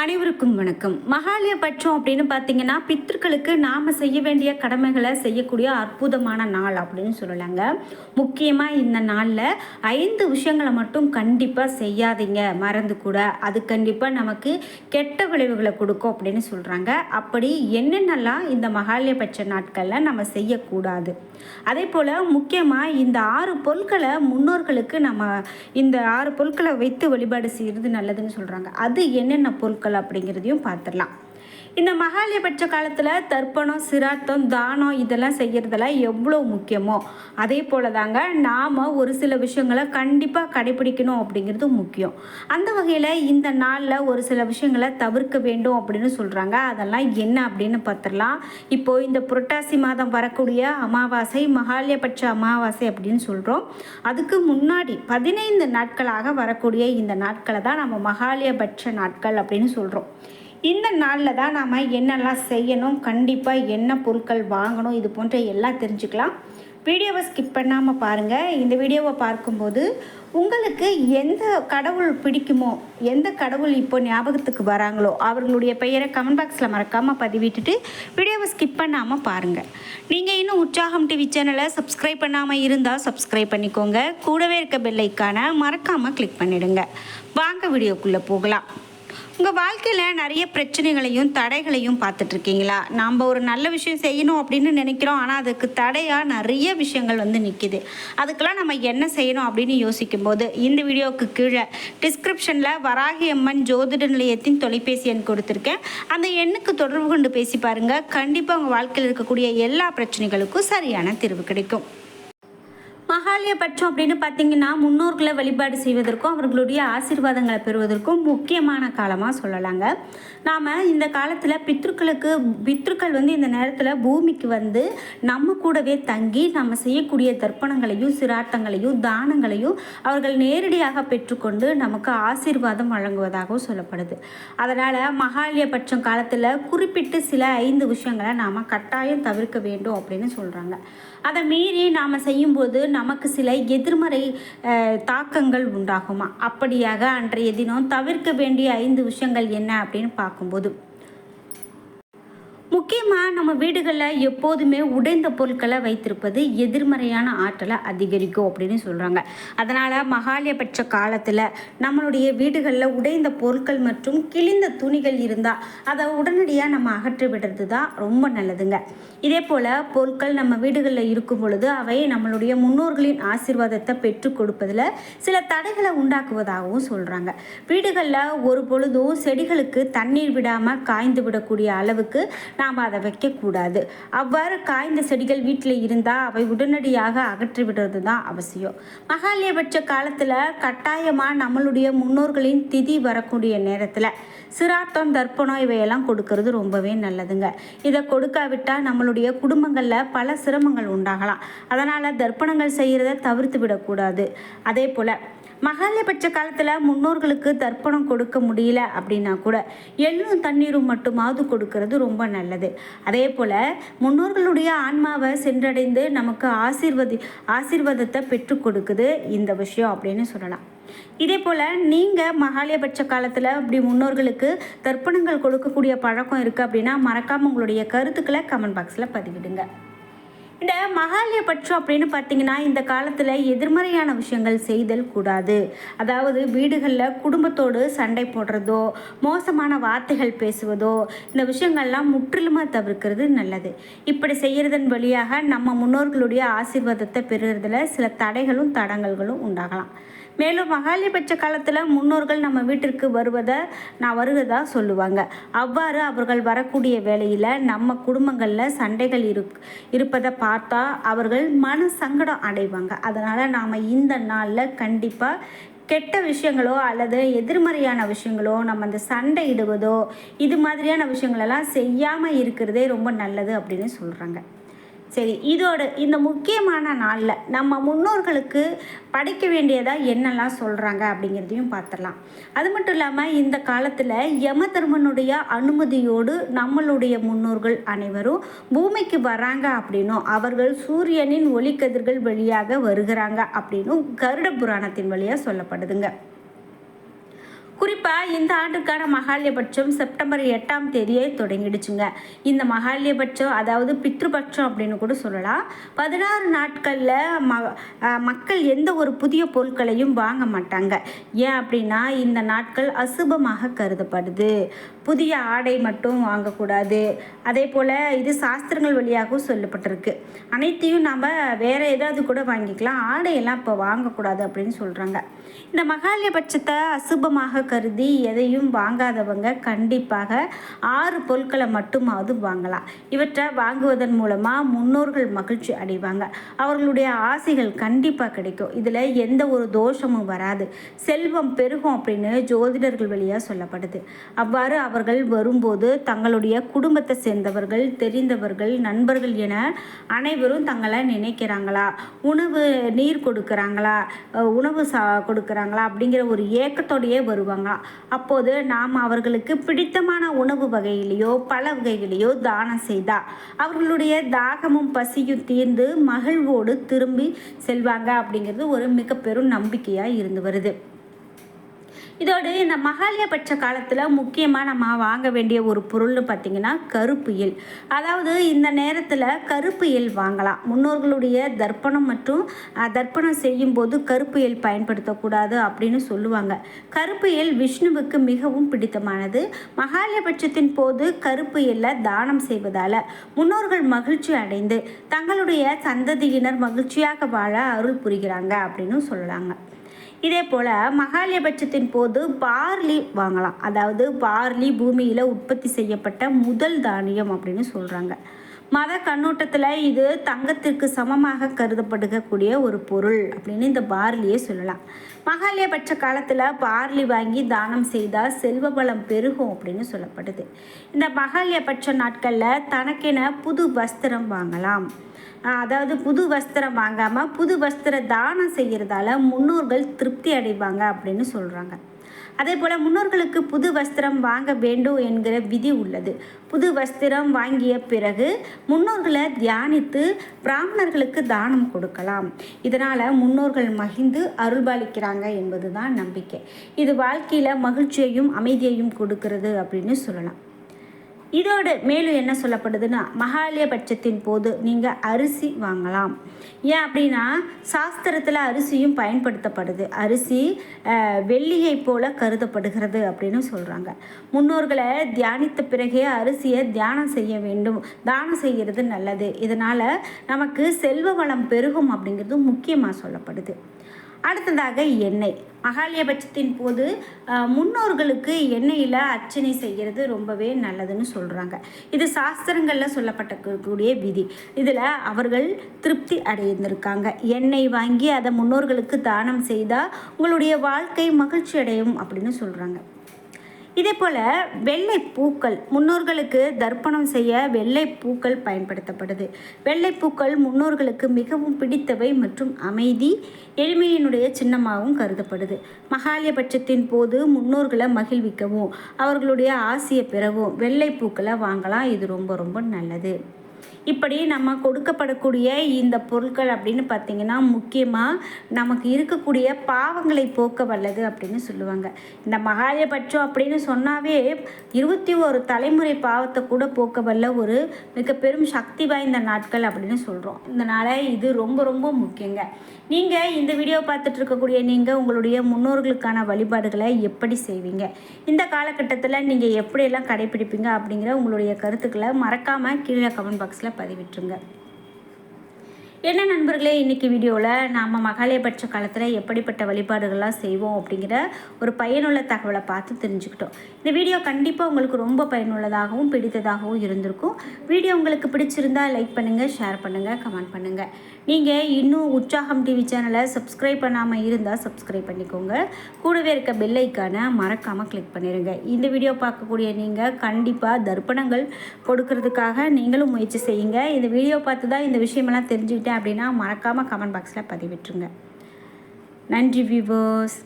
அனைவருக்கும் வணக்கம். மகாலய பட்சம் அப்படின்னு பார்த்தீங்கன்னா பித்தர்களுக்கு நாம் செய்ய வேண்டிய கடமைகளை செய்யக்கூடிய அற்புதமான நாள் அப்படின்னு சொல்லலாங்க. முக்கியமாக இந்த நாளில் ஐந்து விஷயங்களை மட்டும் கண்டிப்பாக செய்யாதீங்க. மறந்து கூட. அது கண்டிப்பாக நமக்கு கெட்ட விளைவுகளை கொடுக்கும் அப்படின்னு சொல்கிறாங்க அப்படி என்னென்னலாம் இந்த மகாலய பட்ச நாட்களில் நம்ம செய்யக்கூடாது? அதே போல் முக்கியமாக இந்த ஆறு பொருட்களை முன்னோர்களுக்கு நம்ம இந்த ஆறு பொருட்களை வைத்து வழிபாடு செய்கிறது நல்லதுன்னு சொல்கிறாங்க அது என்னென்ன பொருட்கள்? அப்படிங்கிறதையும் பார்த்துடலாம். இந்த மகாலயபட்ச காலத்தில் தர்ப்பணம் சிராத்தம் தானம் இதெல்லாம் செய்கிறதெல்லாம் எவ்வளோ முக்கியமோ அதே போல் தாங்க நாம் ஒரு சில விஷயங்களை கண்டிப்பாக கடைபிடிக்கணும் அப்படிங்கிறது முக்கியம். அந்த வகையில் இந்த நாளில் ஒரு சில விஷயங்களை தவிர்க்க வேண்டும் அப்படின்னு சொல்கிறாங்க அதெல்லாம் என்ன அப்படின்னு பார்த்துடலாம். இப்போது இந்த புரட்டாசி மாதம் வரக்கூடிய அமாவாசை மகாலயபட்ச அமாவாசை அப்படின்னு சொல்கிறோம் அதுக்கு முன்னாடி பதினைந்து நாட்களாக வரக்கூடிய இந்த நாட்களை தான் நம்ம மகாலயபட்ச நாட்கள் அப்படின்னு சொல்கிறோம் இந்த நாளில் தான் நாம் என்னெல்லாம் செய்யணும் கண்டிப்பாக என்ன பொருட்கள் வாங்கணும் இது போன்ற எல்லாம் தெரிஞ்சுக்கலாம். வீடியோவை ஸ்கிப் பண்ணாமல் பாருங்கள் இந்த வீடியோவை பார்க்கும்போது உங்களுக்கு எந்த கடவுள் பிடிக்குமோ எந்த கடவுள் இப்போ ஞாபகத்துக்கு வராங்களோ அவர்களுடைய பெயரை கமெண்ட் பாக்ஸில் மறக்காமல் பதிவிட்டுட்டு வீடியோவை ஸ்கிப் பண்ணாமல் பாருங்கள் நீங்கள் இன்னும் உற்சாகம் டிவி சேனலை சப்ஸ்கிரைப் பண்ணாமல் இருந்தால் சப்ஸ்கிரைப் பண்ணிக்கோங்க. கூடவே இருக்க பெல்லைக்கான மறக்காமல் கிளிக் பண்ணிவிடுங்க வாங்க வீடியோக்குள்ளே போகலாம். உங்கள் வாழ்க்கையில் நிறைய பிரச்சனைகளையும் தடைகளையும் பார்த்துட்ருக்கீங்களா? நாம் ஒரு நல்ல விஷயம் செய்யணும் அப்படின்னு நினைக்கிறோம் ஆனால் அதுக்கு தடையாக நிறைய விஷயங்கள் வந்து நிற்கிது அதுக்கெல்லாம் நம்ம என்ன செய்யணும் அப்படின்னு யோசிக்கும்போது இந்த வீடியோவுக்கு கீழே டிஸ்கிரிப்ஷனில் வராகி அம்மன் ஜோதிட நிலையத்தின் தொலைபேசி எண் கொடுத்துருக்கேன். அந்த எண்ணுக்கு தொடர்பு கொண்டு பேசி பாருங்கள் கண்டிப்பாக உங்கள் வாழ்க்கையில் இருக்கக்கூடிய எல்லா பிரச்சனைகளுக்கும் சரியான தீர்வு கிடைக்கும். மகாலயபட்சம் அப்படின்னு பார்த்தீங்கன்னா முன்னோர்களை வழிபாடு செய்வதற்கும் அவர்களுடைய ஆசீர்வாதங்களை பெறுவதற்கும் முக்கியமான காலமாக சொல்லலாங்க. நாம் இந்த காலத்தில் பித்ருக்களுக்கு பித்ருக்கள் வந்து இந்த நேரத்தில் பூமிக்கு வந்து நம்ம கூடவே தங்கி நம்ம செய்யக்கூடிய தர்ப்பணங்களையும் சிராட்டங்களையும் தானங்களையும் அவர்கள் நேரடியாக பெற்றுக்கொண்டு நமக்கு ஆசீர்வாதம் வழங்குவதாகவும் சொல்லப்படுது. அதனால் மகாலயபட்சம் காலத்தில் குறிப்பிட்டு சில ஐந்து விஷயங்களை நாம் கட்டாயம் தவிர்க்க வேண்டும் அப்படின்னு சொல்கிறாங்க அதை மீறி நாம் செய்யும்போது நமக்கு சில எதிர்மறை தாக்கங்கள் உண்டாகுமா? அப்படியாக அன்றைய தினம் தவிர்க்க வேண்டிய ஐந்து விஷயங்கள் என்ன அப்படின்னு பார்க்கும்போது முக்கியமாக நம்ம வீடுகளில் எப்போதுமே உடைந்த பொருட்களை வைத்திருப்பது எதிர்மறையான ஆற்றலை அதிகரிக்கும் அப்படின்னு சொல்கிறாங்க அதனால் மகாலயபட்ச காலத்தில் நம்மளுடைய வீடுகளில் உடைந்த பொருட்கள் மற்றும் கிழிந்த துணிகள் இருந்தால் அதை உடனடியாக நம்ம அகற்றி விடுறது தான் ரொம்ப நல்லதுங்க. இதே போல் பொருட்கள் நம்ம வீடுகளில் இருக்கும் பொழுது அவை நம்மளுடைய முன்னோர்களின் ஆசீர்வாதத்தை பெற்றுக் கொடுப்பதில் சில தடைகளை உண்டாக்குவதாகவும் சொல்கிறாங்க வீடுகளில் ஒரு பொழுதும் செடிகளுக்கு தண்ணீர் விடாமல் காய்ந்து விடக்கூடிய அளவுக்கு நாம் அதை வைக்கக்கூடாது. அவ்வாறு காய்ந்த செடிகள் வீட்டில் இருந்தால் அவை உடனடியாக அகற்றி விடுறது தான் அவசியம். மகாலயபட்ச காலத்தில் கட்டாயமாக நம்மளுடைய முன்னோர்களின் திதி வரக்கூடிய நேரத்தில் சிராட்டம் தர்ப்பணம் இவையெல்லாம் கொடுக்கறது ரொம்பவே நல்லதுங்க. இதை கொடுக்காவிட்டால் நம்மளுடைய குடும்பங்களில் பல சிரமங்கள் உண்டாகலாம். அதனால் தர்ப்பணங்கள் செய்கிறத தவிர்த்து விடக்கூடாது. அதே போல் மகாலயபட்ச காலத்தில் முன்னோர்களுக்கு தர்ப்பணம் கொடுக்க முடியல அப்படின்னா கூட எள்ளும் தண்ணீரும் மட்டுமாவது கொடுக்கறது ரொம்ப நல்லது. அதே போல் முன்னோர்களுடைய ஆன்மாவை சென்றடைந்து நமக்கு ஆசீர்வதி ஆசீர்வாதத்தை பெற்றுக் கொடுக்குது இந்த விஷயம் அப்படின்னு சொல்லலாம். இதே போல் நீங்கள் மகாலயபட்ச காலத்தில் அப்படி முன்னோர்களுக்கு தர்ப்பணங்கள் கொடுக்கக்கூடிய பழக்கம் இருக்குது அப்படின்னா மறக்காமல் உங்களுடைய கருத்துக்களை கமெண்ட் பாக்ஸில் பதிவிடுங்க. இந்த மகாலயபட்சம் அப்படின்னு பார்த்தீங்கன்னா இந்த காலத்தில் எதிர்மறையான விஷயங்கள் செய்தல் கூடாது. அதாவது வீடுகளில் குடும்பத்தோடு சண்டை போடுறதோ மோசமான வார்த்தைகள் பேசுவதோ இந்த விஷயங்கள்லாம் முற்றிலுமாக தவிர்க்கிறது நல்லது. இப்படி செய்கிறதன் வழியாக நம்ம முன்னோர்களுடைய ஆசீர்வாதத்தை பெறுகிறதுல சில தடைகளும் தடங்கல்களும் உண்டாகலாம். மேலும் மகாலிபட்ச காலத்தில் முன்னோர்கள் நம்ம வீட்டிற்கு வருவதை நான் வருவதா சொல்லுவாங்க. அவ்வாறு அவர்கள் வரக்கூடிய வேளையில் நம்ம குடும்பங்களில் சண்டைகள் இருக் இருப்பதை பார்த்தா அவர்கள் மன சங்கடம் அடைவாங்க. அதனால் நாம் இந்த நாளில் கண்டிப்பாக கெட்ட விஷயங்களோ அல்லது எதிர்மறையான விஷயங்களோ நம்ம அந்த சண்டை இடுவதோ இது மாதிரியான விஷயங்களெல்லாம் செய்யாமல் இருக்கிறதே ரொம்ப நல்லது அப்படின்னு சொல்கிறாங்க சரி இதோட இந்த முக்கியமான நாளில் நம்ம முன்னோர்களுக்கு படைக்க வேண்டியதாக என்னெல்லாம் சொல்கிறாங்க அப்படிங்கிறதையும் பார்த்துடலாம் அது மட்டும் இல்லாமல் இந்த காலத்தில் யம தர்மனுடைய அனுமதியோடு நம்மளுடைய முன்னோர்கள் அனைவரும் பூமிக்கு வராங்க அப்படின்னும் அவர்கள் சூரியனின் ஒளிக்கதிர்கள் வழியாக வருகிறாங்க அப்படின்னும் கருட புராணத்தின் வழியாக சொல்லப்படுதுங்க. குறிப்பாக இந்த ஆண்டுக்கான மகாலயபட்சம் செப்டம்பர் எட்டாம் தேதியே தொடங்கிடுச்சுங்க. இந்த மகாலயபட்சம் அதாவது பித்ருபட்சம் அப்படின்னு கூட சொல்லலாம். பதினாறு நாட்களில் ம மக்கள் எந்த ஒரு புதிய பொருட்களையும் வாங்க மாட்டாங்க. ஏன் அப்படின்னா இந்த நாட்கள் அசுபமாக கருதப்படுது. புதிய ஆடை மட்டும் வாங்கக்கூடாது. அதே போல் இது சாஸ்திரங்கள் வழியாகவும் சொல்லப்பட்டிருக்கு. அனைத்தையும் நாம் வேறு ஏதாவது கூட வாங்கிக்கலாம். ஆடையெல்லாம் இப்போ வாங்கக்கூடாது அப்படின்னு சொல்கிறாங்க இந்த மகாலயபட்சத்தை அசுபமாக கருதி எதையும் வாங்காதவங்க கண்டிப்பாக ஆறு பொருட்களை மட்டுமாவது வாங்கலாம். இவற்றை வாங்குவதன் மூலமாக முன்னோர்கள் மகிழ்ச்சி அடைவாங்க. அவர்களுடைய ஆசைகள் கண்டிப்பாக கிடைக்கும். இதில் எந்த ஒரு தோஷமும் வராது. செல்வம் பெருகும் அப்படின்னு ஜோதிடர்கள் வழியாக சொல்லப்படுது. அவ்வாறு அவர்கள் வரும்போது தங்களுடைய குடும்பத்தை சேர்ந்தவர்கள் தெரிந்தவர்கள் நண்பர்கள் என அனைவரும் தங்களை நினைக்கிறாங்களா? உணவு நீர் கொடுக்குறாங்களா? உணவு சா கொடுக்குறாங்களா? அப்படிங்கிற ஒரு ஏக்கத்தோடையே வருவாங்களா? அப்போது நாம் அவர்களுக்கு பிடித்தமான உணவு வகையிலேயோ பல வகைகளையோ தானம் செய்தா அவர்களுடைய தாகமும் பசியும் தீர்ந்து மகிழ்வோடு திரும்பி செல்வாங்க அப்படிங்கிறது ஒரு மிக பெரும் நம்பிக்கையாக இருந்து வருது. இதோடு இந்த மகாலயபட்ச காலத்தில் முக்கியமாக நம்ம வாங்க வேண்டிய ஒரு பொருள்னு பார்த்திங்கன்னா கருப்பு எல் அதாவது இந்த நேரத்தில் கருப்பு எல் வாங்கலாம். முன்னோர்களுடைய தர்ப்பணம் மற்றும் தர்ப்பணம் தர்ப்பணம் செய்யும்போது கருப்பு எல் பயன்படுத்தக்கூடாது அப்படின்னு சொல்லுவாங்க. கருப்பு எல் விஷ்ணுவுக்கு மிகவும் பிடித்தமானது. மகாலயபட்சத்தின் போது கருப்பு எல்லை தானம் செய்வதால் முன்னோர்கள் மகிழ்ச்சி அடைந்து தங்களுடைய சந்ததியினர் மகிழ்ச்சியாக வாழ அருள் புரிகிறாங்க அப்படின்னு சொல்லலாங்க. இதே போல் மகாலயபட்சத்தின் போது பார்லி வாங்கலாம். அதாவது பார்லி பூமியில் உற்பத்தி செய்யப்பட்ட முதல் தானியம் அப்படின்னு சொல்கிறாங்க மத கண்ணோட்டத்தில் இது தங்கத்திற்கு சமமாக கருதப்படுகக்கூடிய ஒரு பொருள் அப்படின்னு இந்த பார்லியே சொல்லலாம். மகாலயபட்ச காலத்தில் பார்லி வாங்கி தானம் செய்தால் செல்வ பலம் பெருகும் அப்படின்னு சொல்லப்படுது. இந்த மகாலயபட்ச நாட்களில் தனக்கென புது வஸ்திரம் வாங்கலாம். அதாவது புது வஸ்திரம் வாங்காமல் புது வஸ்திர தானம் செய்கிறதால முன்னோர்கள் திருப்தி அடைவாங்க அப்படின்னு சொல்கிறாங்க அதே போல் முன்னோர்களுக்கு புது வஸ்திரம் வாங்க வேண்டும் என்கிற விதி உள்ளது. புது வஸ்திரம் வாங்கிய பிறகு முன்னோர்களை தியானித்து பிராமணர்களுக்கு தானம் கொடுக்கலாம். இதனால் முன்னோர்கள் மகிழ்ந்து அருள்பாலிக்கிறாங்க என்பது தான் நம்பிக்கை. இது வாழ்க்கையில் மகிழ்ச்சியையும் அமைதியையும் கொடுக்கிறது அப்படின்னு சொல்லலாம். இதோடு மேலும் என்ன சொல்லப்படுதுன்னா மகாலயபட்சத்தின் போது நீங்கள் அரிசி வாங்கலாம். ஏன் அப்படின்னா சாஸ்திரத்தில் அரிசியும் பயன்படுத்தப்படுது. அரிசி வெள்ளியை வெள்ளியைப் போல கருதப்படுகிறது அப்படின்னு சொல்கிறாங்க முன்னோர்களை தியானித்த பிறகே அரிசியை தியானம் செய்ய வேண்டும். தானம் செய்கிறது நல்லது. இதனால் நமக்கு செல்வ வளம் பெருகும் அப்படிங்கிறது முக்கியமாக சொல்லப்படுது. அடுத்ததாக எண்ணெய். மகாலயபட்சத்தின் போது முன்னோர்களுக்கு எண்ணெயில் அர்ச்சனை செய்கிறது ரொம்பவே நல்லதுன்னு சொல்கிறாங்க இது சாஸ்திரங்களில் சொல்லப்பட்டக்கூடிய விதி. இதில் அவர்கள் திருப்தி அடைந்திருக்காங்க. எண்ணெய் வாங்கி அதை முன்னோர்களுக்கு தானம் செய்தால் உங்களுடைய வாழ்க்கை மகிழ்ச்சி அடையும் அப்படின்னு சொல்கிறாங்க இதே போல் வெள்ளை பூக்கள் முன்னோர்களுக்கு தர்ப்பணம் செய்ய வெள்ளை பூக்கள் பயன்படுத்தப்படுது. வெள்ளை பூக்கள் முன்னோர்களுக்கு மிகவும் பிடித்தவை மற்றும் அமைதி எளிமையினுடைய சின்னமாகவும் கருதப்படுது. மகாலயபட்சத்தின் போது முன்னோர்களை மகிழ்விக்கவும் அவர்களுடைய ஆசையை பெறவும் வெள்ளை பூக்களை வாங்கலாம். இது ரொம்ப ரொம்ப நல்லது. இப்படி நம்ம கொடுக்கப்படக்கூடிய இந்த பொருட்கள் அப்படின்னு பார்த்தீங்கன்னா முக்கியமாக நமக்கு இருக்கக்கூடிய பாவங்களை போக்க வல்லது அப்படின்னு சொல்லுவாங்க. இந்த மகாலயபட்சம் அப்படின்னு சொன்னாவே இருபத்தி ஒரு தலைமுறை பாவத்தை கூட போக்க வல்ல ஒரு மிக பெரும் சக்தி வாய்ந்த நாட்கள் அப்படின்னு சொல்கிறோம் இதனால் இது ரொம்ப ரொம்ப முக்கியங்க. நீங்கள் இந்த வீடியோ பார்த்துட்டு இருக்கக்கூடிய நீங்கள் உங்களுடைய முன்னோர்களுக்கான வழிபாடுகளை எப்படி செய்வீங்க? இந்த காலகட்டத்தில் நீங்கள் எப்படியெல்லாம் கடைபிடிப்பீங்க அப்படிங்கிற உங்களுடைய கருத்துக்களை மறக்காமல் கீழே கமெண்ட் பாக்ஸில் பதிவிட்டுருங்க. என்ன நண்பர்களே இன்றைக்கி வீடியோவில் நாம் மகாலயபட்ச காலத்தில் எப்படிப்பட்ட வழிபாடுகள்லாம் செய்வோம் அப்படிங்கிற ஒரு பயனுள்ள தகவலை பார்த்து தெரிஞ்சுக்கிட்டோம். இந்த வீடியோ கண்டிப்பாக உங்களுக்கு ரொம்ப பயனுள்ளதாகவும் பிடித்ததாகவும் இருந்திருக்கும். வீடியோ உங்களுக்கு பிடிச்சிருந்தா லைக் பண்ணுங்கள் ஷேர் பண்ணுங்கள் கமெண்ட் பண்ணுங்கள் நீங்கள் இன்னும் உற்சாகம் டிவி சேனலை சப்ஸ்கிரைப் பண்ணாமல் இருந்தால் சப்ஸ்கிரைப் பண்ணிக்கோங்க. கூடவே இருக்க பெல் மறக்காமல் கிளிக் பண்ணிடுங்க இந்த வீடியோ பார்க்கக்கூடிய நீங்கள் கண்டிப்பாக தர்ப்பணங்கள் கொடுக்கறதுக்காக நீங்களும் முயற்சி செய்யுங்க. இந்த வீடியோ பார்த்து தான் இந்த விஷயமெல்லாம் தெரிஞ்சுக்கிட்டேன் அப்படின்னா மறக்காமல் கமெண்ட் பாக்ஸில் பதிவிட்டுருங்க. நன்றி வியூவர்ஸ்